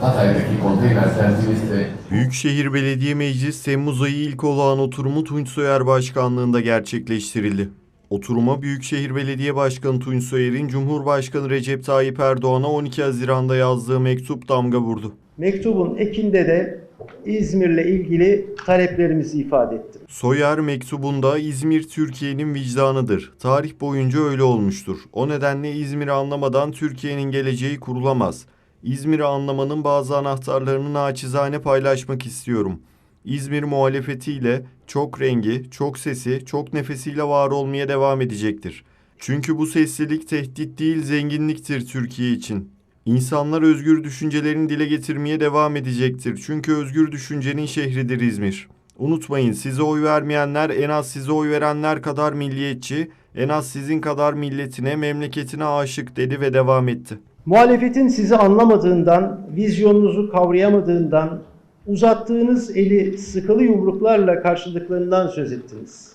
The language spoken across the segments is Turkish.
Hatay'daki konteyner terminalinde Büyükşehir Belediye Meclis Temmuz ayı ilk olağan oturumu Tunç Soyer Başkanlığında gerçekleştirildi. Oturuma Büyükşehir Belediye Başkanı Tunç Soyer'in Cumhurbaşkanı Recep Tayyip Erdoğan'a 12 Haziran'da yazdığı mektup damga vurdu. Mektubun ekinde de İzmir'le ilgili taleplerimizi ifade ettim. Soyer mektubunda İzmir Türkiye'nin vicdanıdır. Tarih boyunca öyle olmuştur. O nedenle İzmir'i anlamadan Türkiye'nin geleceği kurulamaz. İzmir'i anlamanın bazı anahtarlarını naçizane paylaşmak istiyorum. İzmir muhalefetiyle çok rengi, çok sesi, çok nefesiyle var olmaya devam edecektir. Çünkü bu seslilik tehdit değil zenginliktir Türkiye için. İnsanlar özgür düşüncelerini dile getirmeye devam edecektir. Çünkü özgür düşüncenin şehridir İzmir. Unutmayın size oy vermeyenler en az size oy verenler kadar milliyetçi, en az sizin kadar milletine, memleketine aşık dedi ve devam etti. Muhalefetin sizi anlamadığından, vizyonunuzu kavrayamadığından, uzattığınız eli sıkılı yumruklarla karşılıklarından söz ettiniz.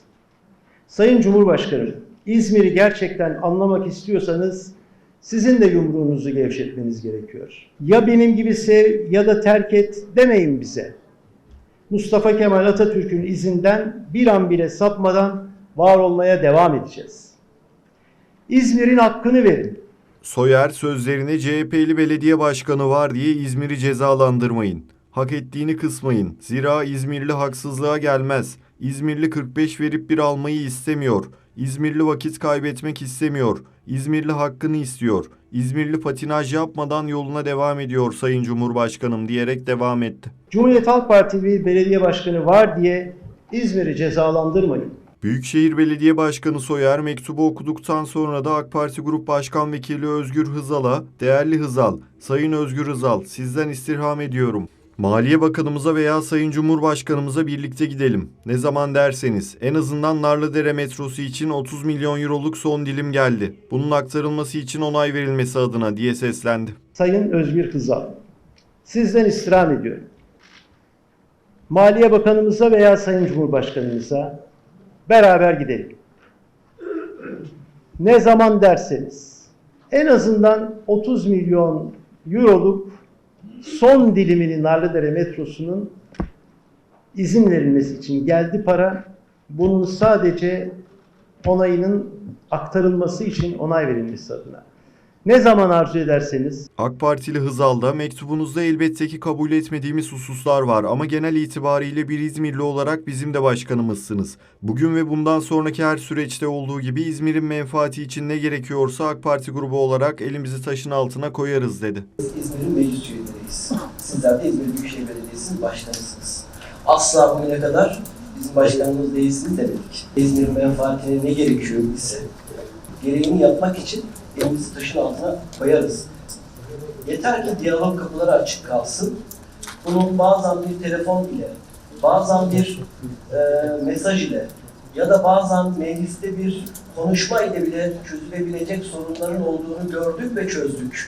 Sayın Cumhurbaşkanım, İzmir'i gerçekten anlamak istiyorsanız sizin de yumruğunuzu gevşetmeniz gerekiyor. Ya benim gibi sev ya da terk et demeyin bize. Mustafa Kemal Atatürk'ün izinden bir an bile sapmadan var olmaya devam edeceğiz. İzmir'in hakkını verin. Soyer sözlerine CHP'li belediye başkanı var diye İzmir'i cezalandırmayın. Hak ettiğini kısmayın. Zira İzmirli haksızlığa gelmez. İzmirli 45 verip bir almayı istemiyor. İzmirli vakit kaybetmek istemiyor. İzmirli hakkını istiyor. İzmirli patinaj yapmadan yoluna devam ediyor Sayın Cumhurbaşkanım diyerek devam etti. Cumhuriyet Halk Partili belediye başkanı var diye İzmir'i cezalandırmayın. Büyükşehir Belediye Başkanı Soyer mektubu okuduktan sonra da AK Parti Grup Başkan Vekili Özgür Hızal'a, değerli Hızal, Sayın Özgür Hızal sizden istirham ediyorum. Maliye Bakanımıza veya Sayın Cumhurbaşkanımıza birlikte gidelim. Ne zaman derseniz. En azından Narlıdere metrosu için 30 milyon euroluk son dilim geldi. Bunun aktarılması için onay verilmesi adına diye seslendi. Sayın Özgür Kızal, sizden istirham ediyorum. Maliye Bakanımıza veya Sayın Cumhurbaşkanımıza beraber gidelim. Ne zaman derseniz en azından 30 milyon euroluk son dilimini Narlıdere metrosunun izin verilmesi için geldi para. Bunun sadece onayının aktarılması için onay verilmesi adına. Ne zaman arzu ederseniz AK Partili Hızal'da mektubunuzda elbette ki kabul etmediğimiz hususlar var ama genel itibariyle bir İzmirli olarak bizim de başkanımızsınız. Bugün ve bundan sonraki her süreçte olduğu gibi İzmir'in menfaati için ne gerekiyorsa AK Parti grubu olarak elimizi taşın altına koyarız dedi. İzmir'in meclis üyeleriyiz. Sizler de İzmir Büyükşehir Belediyesi'nin başkanısınız. Asla bugüne kadar bizim başkanımız değilsiniz demedik. İzmir'in menfaatine ne gerekiyor ise gereğini yapmak için elimizi taşın altına koyarız. Yeter ki diyalog kapıları açık kalsın. Bunun bazen bir telefon ile, bazen bir e, mesaj ile ya da bazen mecliste bir konuşma ile bile çözülebilecek sorunların olduğunu gördük ve çözdük.